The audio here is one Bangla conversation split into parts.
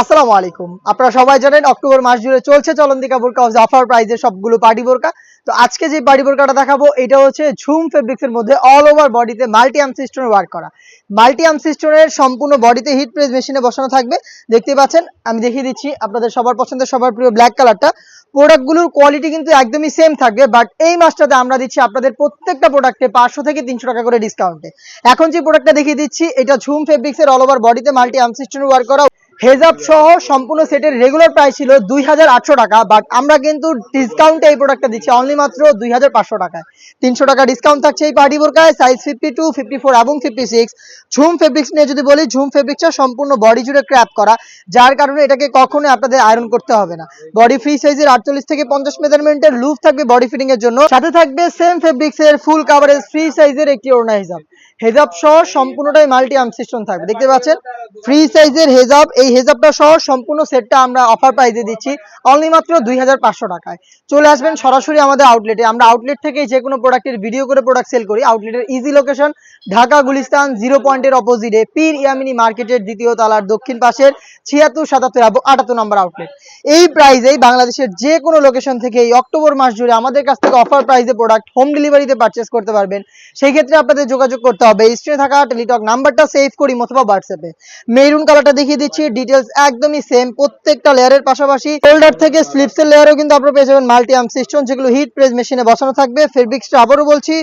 আসসালামু আলাইকুম। আপনারা সবাই জানেন অক্টোবর মাস জুড়ে চলছে চলন্তিকা বোরকা হাউস অফার প্রাইজে সবগুলো পার্টি বোরকা। তো আজকে যে পার্টি বোরকাটা দেখাবো, এটা হচ্ছে ঝুম ফেব্রিক্স এর মধ্যে অল ওভার বডিতে মাল্টি আর্ম সিস্টেমে ওয়ার্ক করা। মাল্টি আর্ম সিস্টেমের সম্পূর্ণ বডিতে হিট প্রেস মেশিনে বসানো থাকবে। দেখতে পাচ্ছেন, আমি দেখিয়ে দিচ্ছি আপনাদের সবার পছন্দের, সবার প্রিয় ব্ল্যাক কালারটা প্রোডাক্টগুলোর কোয়ালিটি কিন্তু একদমই সেম থাকবে বাট এই মাসটাতে আমরা দিচ্ছি আপনাদের প্রত্যেকটা প্রোডাক্টে পাঁচশো থেকে তিনশো টাকা করে ডিসকাউন্টে এখন যে প্রোডাক্টটা দেখিয়ে দিচ্ছি, এটা ঝুম ফেব্রিক্স এর অল ওভার বডিতে মাল্টি আর্ম সিস্টেমে ওয়ার্ক করা। হেজাব সহ সম্পূর্ণ সেটের রেগুলার প্রাইস ছিল দুই হাজার আটশো টাকা বাট আমরা কিন্তু ডিসকাউন্টে এই প্রোডাক্টটা দিচ্ছি অনলি মাত্র দুই হাজার পাঁচশো টাকায়। তিনশো টাকা ডিসকাউন্ট থাকছে এই party বোরকায় size fifty two fifty four এবং ফিফটি সিক্স ঝুম ফেব্রিক্স নিয়ে যদি বলি, ঝুম ফেব্রিক্সটা সম্পূর্ণ বডি জুড়ে ক্র্যাপ করা, যার কারণে এটাকে কখনোই আপনাদের আয়রন করতে হবে না। বডি ফ্রি সাইজের আটচল্লিশ থেকে পঞ্চাশ মেজারমেন্টের লুপ থাকবে বডি ফিটিং এর জন্য। সাথে থাকবে সেম ফেব্রিক্স এর ফুল কাভারেজ ফ্রি সাইজের একটি ওড়না হিসাব হেজাব সহ সম্পূর্ণটাই মাল্টি আর্ম সিস্টেম থাকবে। দেখতে পাচ্ছেন? ফ্রি সাইজের হেজাব, এই হেজাবটা সহ সম্পূর্ণ সেটটা আমরা অফার প্রাইসে দিচ্ছি অনলি মাত্র দুই হাজার পাঁচশো টাকায়। চলে আসবেন সরাসরি আমাদের আউটলেটে আমরা আউটলেট থেকে যে কোনো প্রোডাক্টের ভিডিও করে প্রোডাক্ট সেল করি। আউটলেটের easy location Dhaka Gulistan zero পয়েন্টের অপোজিটে পীর ইয়ামিনী মার্কেটের দ্বিতীয় তালার দক্ষিণ পাশের ছিয়াত্তর, সাতাত্তর আটাত্তর নম্বর আউটলেট এই প্রাইজেই বাংলাদেশের যে কোনো লোকেশন থেকে এই অক্টোবর মাস জুড়ে আমাদের কাছ থেকে অফার প্রাইসে প্রোডাক্ট হোম ডেলিভারিতে পারচেস করতে পারবেন। সেই ক্ষেত্রে আপনাদের যোগাযোগ করতে হবে। স্ক্রিনে থাকা টেলিটক নাম্বারটা সেভ করি অথবা হোয়াটসঅ্যাপে মেরুন কালারটা দেখিয়ে দিচ্ছি ডিটেলস একদমই সেম প্রত্যেকটা লেয়ারের পাশাপাশি। হোল্ডার থেকে স্লিপসের লেয়ারও কিন্তু আপনারা পেয়ে যাবেন মাল্টি আর্ম সিস্টেম যেগুলো হিট প্রেস মেশিনে বসানো থাকবে। ফেব্রিক্সটা আবারও বলছি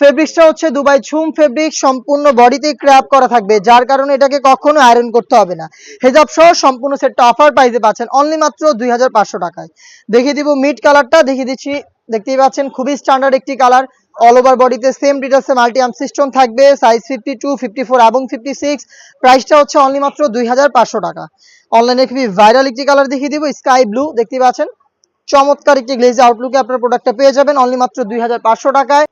ফেব্রিক্সটা হচ্ছে দুবাই ঝুম ফেব্রিক সম্পূর্ণ বডিতে ক্র্যাপ করা থাকবে, যার কারণে এটাকে কখনো আয়রন করতে হবে না। হেজাব সহ সম্পূর্ণ সেটটা অফার প্রাইসে পাচ্ছেন অনলি মাত্র দুই হাজার পাঁচশো টাকায়। দেখিয়ে দিব মিড কালারটা দেখিয়ে দিচ্ছি, দেখতেই পাচ্ছেন খুবই স্ট্যান্ডার্ড একটি কালার অল ওভার বডিতে সেম ডিটেলসে মাল্টি আর্ম সিস্টেম থাকবে size fifty two fifty four এবং ফিফটি সিক্স প্রাইসটা হচ্ছে অনলি মাত্র দুই হাজার পাঁচশো টাকা। অনলাইনে খুবই ভাইরাল একটি কালার দেখিয়ে দিব স্কাই ব্লু দেখতে পাচ্ছেন? চমৎকার একটি গ্লেজ আউটলুকে আপনার প্রোডাক্টটা পেয়ে যাবেন অনলি মাত্র দুই হাজার পাঁচশো টাকায়।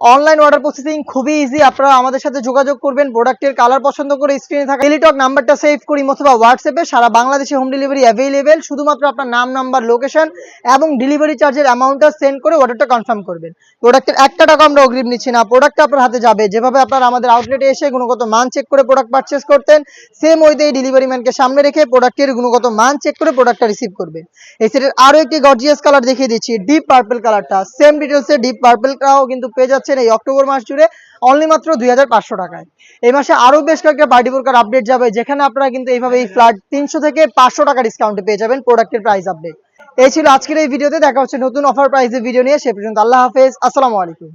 অনলাইন অর্ডার প্রসেসিং খুবই ইজি আপনারা আমাদের সাথে যোগাযোগ করবেন প্রোডাক্টের কালার পছন্দ করে স্ক্রিনে থাকা টেলিটক নাম্বারটা সেভ করি, অথবা হোয়াটসঅ্যাপে সারা বাংলাদেশে হোম ডেলিভারি অ্যাভেলেবেল শুধুমাত্র আপনার নাম নাম্বার লোকেশন এবং ডেলিভারি চার্জের অ্যামাউন্টটা সেন্ড করে অর্ডারটা কনফার্ম করবেন। প্রোডাক্টের একটা টাকা আমরা অগ্রিম নিচ্ছি না প্রোডাক্টটা আপনার হাতে যাবে। যেভাবে আপনারা আমাদের আউটলেটে এসে গুণগত মান চেক করে প্রোডাক্ট পারচেস করতেন সেম ওইতে এই ডেলিভারি ম্যানকে সামনে রেখে প্রোডাক্টের গুণগত মান চেক করে প্রোডাক্টটা রিসিভ করবেন। এই সেটের আরও একটি গর্জিয়াস কালার দেখিয়ে দিচ্ছি ডিপ পার্পল কালারটা সেম ডিটেলসে ডিপ পার্পলটাও কিন্তু পেয়ে যাচ্ছেন এই অক্টোবর মাস জুড়ে অনলি মাত্র দুই হাজার পাঁচশো টাকায়। এই মাসে আরও বেশ কয়েকটা পার্টি আপডেট যাবে, যেখানে আপনারা কিন্তু এইভাবে এই ফ্ল্যাট তিনশো থেকে পাঁচশো টাকা ডিসকাউন্টে পেয়ে যাবেন প্রোডাক্টের প্রাইস আপডেট এই ছিল আজকের এই ভিডিওতে, দেখা হচ্ছে নতুন অফার প্রাইসের ভিডিও নিয়ে, সে পর্যন্ত আল্লাহ হাফেজ, আসসালামু আলাইকুম।